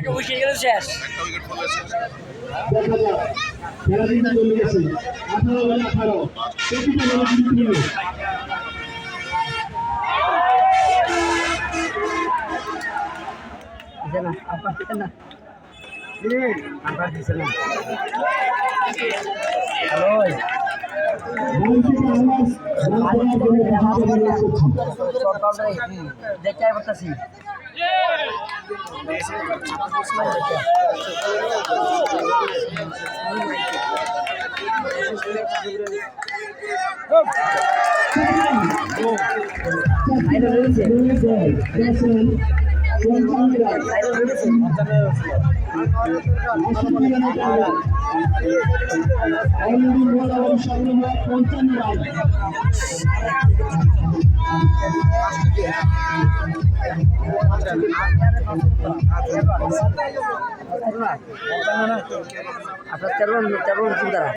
একটা উইকেট গেলে শেষ একটা উইকেট পড়লে শেষ। খেলা কিন্তু গেছে বলে প্রতিটা বলে কিন্তু না দেখতে পারতাছি পঞ্চান্ন A ver.